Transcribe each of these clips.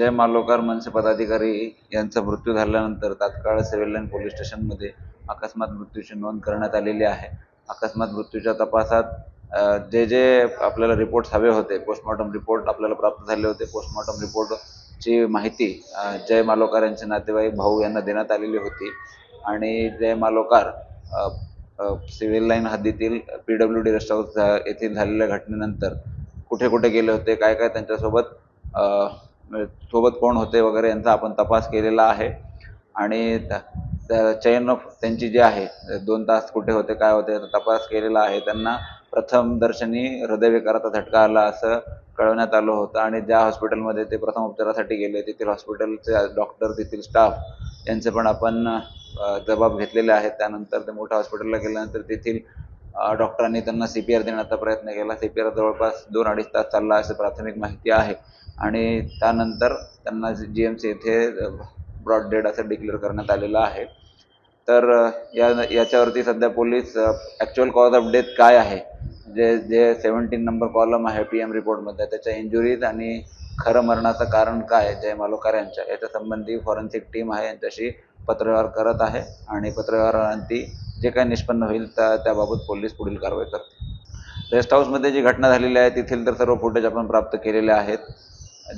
जय मालोकार मनसे पदाधिकारी यांचा मृत्यू झाल्यानंतर तात्काळ सिव्हिल लाईन पोलीस स्टेशनमध्ये अकस्मात मृत्यूची नोंद करण्यात आलेली आहे. अकस्मात मृत्यूच्या तपासात जे जे आपल्याला रिपोर्ट्स हवे होते पोस्टमॉर्टम रिपोर्ट आपल्याला प्राप्त झाले होते पोस्टमॉर्टम रिपोर्टची माहिती जय मालोकार यांचे नातेवाईक भाऊ यांना देण्यात आलेली होती. आणि जय मालोकार सिव्हिल लाईन हद्दीतील P W D rest house येथील झालेल्या घटनेनंतर कुठे कुठे गेले होते काय काय त्यांच्यासोबत सोबत कोण होते वगैरे यांचा आपण तपास केलेला आहे. आणि चयन ऑफ त्यांची जी आहे दोन तास कुठे होते काय होते तपास केलेला आहे. त्यांना प्रथम दर्शनी हृदयविकाराचा झटका आला असं कळवण्यात आलं होतं. आणि ज्या हॉस्पिटलमध्ये ते प्रथम उपचारासाठी गेले तेथील हॉस्पिटलचे डॉक्टर तेथील स्टाफ यांचे पण आपण जबाब घेतलेले आहेत. त्यानंतर ते मोठ्या हॉस्पिटलला गेल्यानंतर तेथील डॉक्टरांनी त्यांना सी पी आर देण्याचा प्रयत्न केला. सी पी आर जवळपास दोन अडीच तास चालला असं प्राथमिक माहिती आहे. आणि त्यानंतर त्यांना जी एम सी येथे ब्रॉड डेड असं डिक्लेअर करण्यात आलेलं आहे. तर या याच्यावरती सध्या police actual cause of death काय आहे? जे जे सेवन्टीन नंबर कॉलम आहे पी एम रिपोर्टमध्ये त्याच्या इंजुरीज आणि खरं मरणाचं कारण काय जय मालोकार यांच्या याच्या संबंधी फॉरेन्सिक टीम आहे यांच्याशी पत्रव्यवहार करत आहे. आणि पत्रव्यवहारांती जे काही निष्पन्न होईल त्या त्याबाबत पोलीस पुढील कारवाई करतील. रेस्ट हाऊसमध्ये जी घटना झालेली आहे तेथील तर सर्व फुटेज आपण प्राप्त केलेले आहेत.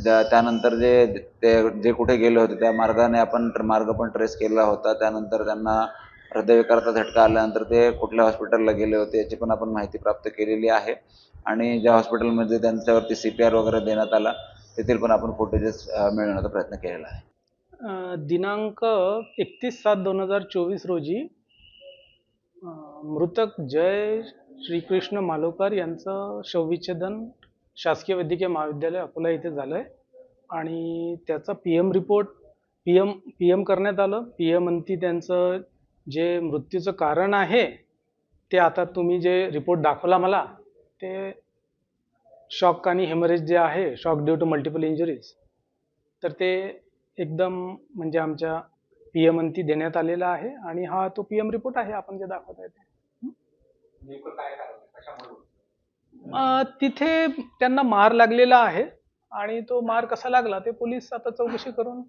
त्या- त्यानंतर जे ते जे कुठे गेले होते त्या मार्गाने आपण मार्ग पण ट्रेस केला होता. त्यानंतर त्यांना हृदयविकाराचा झटका आल्यानंतर ते कुठल्या हॉस्पिटलला गेले होते याची पण आपण माहिती प्राप्त केलेली आहे. आणि ज्या हॉस्पिटलमध्ये त्यांच्यावरती सी पी आर वगैरे देण्यात आला तेथील पण आपण फुटेजेस मिळवण्याचा प्रयत्न केलेला आहे. दिनांक एकतीस सात दोन हजार चोवीस रोजी मृतक जय श्रीकृष्ण मालोकर यांचं शवविच्छेदन शासकीय वैद्यकीय महाविद्यालय अकोला येथे झालं आहे आणि त्याचा P M report P M P M करण्यात आलं. पी एम अंती त्यांचं जे मृत्यूचं कारण आहे ते आता तुम्ही जे रिपोर्ट दाखवला मला ते शॉक आणि हेमरेज जे आहे shock due to multiple injuries तर ते एकदम म्हणजे आमच्या पी एम अंती देण्यात आलेला आहे. आणि हा तो पी एम रिपोर्ट आहे आपण जे दाखवत आहे ते. तिथे त्यांना मार लागलेला आहे. आणि तो मार कसा लागला ते पोलीस आता चौकशी करून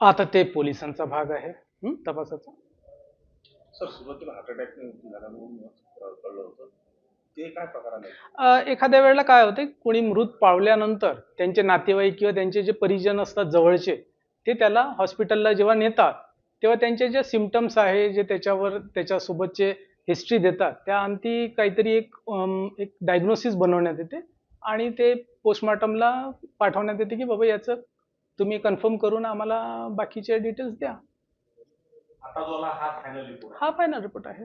आता ते पोलिसांचा भाग आहे. तपासाचा. एखाद्या वेळेला काय होते कोणी मृत पावल्यानंतर त्यांचे नातेवाईक किंवा त्यांचे जे परिजन असतात जवळचे ते त्याला हॉस्पिटलला जेव्हा नेतात तेव्हा त्यांचे जे सिमटम्स आहे जे त्याच्यावर त्याच्यासोबतचे हिस्ट्री देतात. त्या अंती काहीतरी एक एक डायग्नोसिस बनवण्यात येते आणि ते पोस्टमॉर्टमला पाठवण्यात येते की बाबा याचं तुम्ही कन्फर्म करून आम्हाला बाकीचे डिटेल्स द्या. आता जो आला हा फायनल रिपोर्ट हा फायनल रिपोर्ट आहे.